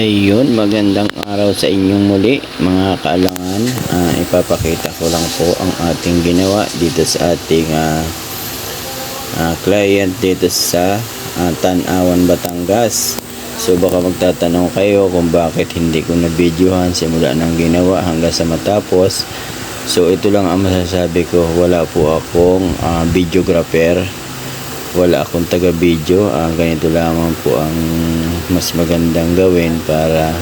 Ayun, magandang araw sa inyong muli mga kaalangan. Ah, ipapakita ko lang po ang ating ginawa dito sa ating ah, ah, client dito sa ah, Tanawan, Batangas. So baka magtatanong kayo kung bakit hindi ko na videohan simula ng ginawa hanggang sa matapos. So ito lang ang masasabi ko, wala po akong ah, videographer wala akong taga-video. Ah, ganito lamang po ang mas magandang gawin para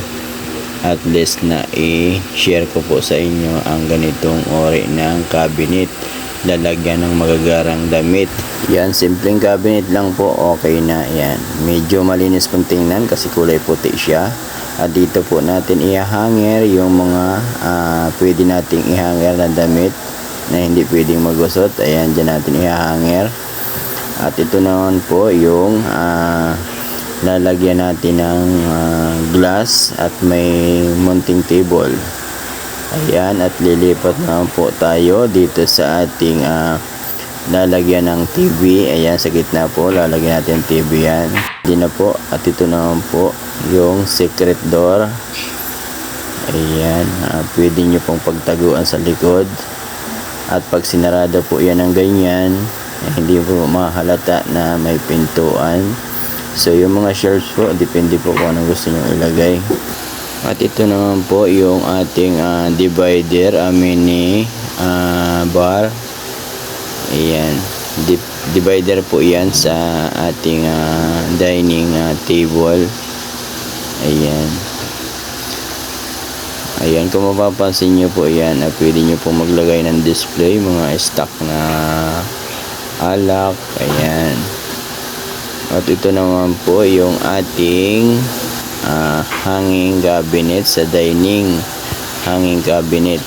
at least na i-share ko po sa inyo ang ganitong ori ng cabinet. Lalagyan ng magagarang damit. Yan simpleng cabinet lang po. Okay na yan. Medyo malinis pong tingnan kasi kulay puti siya. At dito po natin ihahanger yung mga ah, pwede nating ihanger na damit na hindi pwedeng magusot. Ayan dyan natin ihahanger at ito naman po yung ah, lalagyan natin ng ah, glass at may mounting table. Ayan at lilipat naman po tayo dito sa ating ah, lalagyan ng TV. Ayan sa gitna po lalagyan natin TV yan. Hindi na po at ito naman po yung secret door. Ayan, ah, pwede nyo pong pagtaguan sa likod. At pag sinarado po yan ng ganyan, hindi po mahalata na may pintuan. So yung mga shelves po, depende po kung anong gusto nyo ilagay. At ito naman po yung ating ah, divider, ah, mini ah, bar. Ayan. Di- divider po yan sa ating ah, dining ah, table. Ayan. Ayan, kung mapapansin nyo po yan, ah, pwede nyo po maglagay ng display, mga stock na alak, ayan. At ito naman po yung ating ah, hanging cabinet sa dining, hanging cabinet.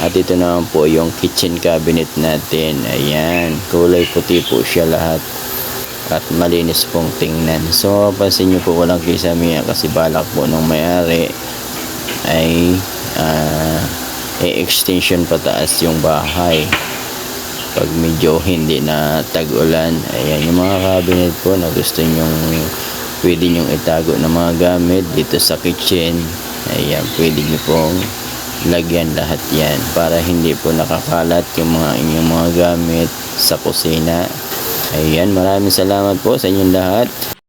At ito naman po yung kitchen cabinet natin, ayan. Kulay puti po siya lahat at malinis pong tingnan. So, mapapansin nyo po walang kisamiya kasi balak po nung may-ari ay ah, i-extension pataas yung bahay pag medyo hindi na tag-ulan ayan yung mga cabinet po na gusto nyong pwede nyong itago ng mga gamit dito sa kitchen. Ayan pwede nyo pong lagyan lahat yan para hindi po nakakalat yung mga inyong mga gamit sa kusina. Ayan maraming salamat po sa inyong lahat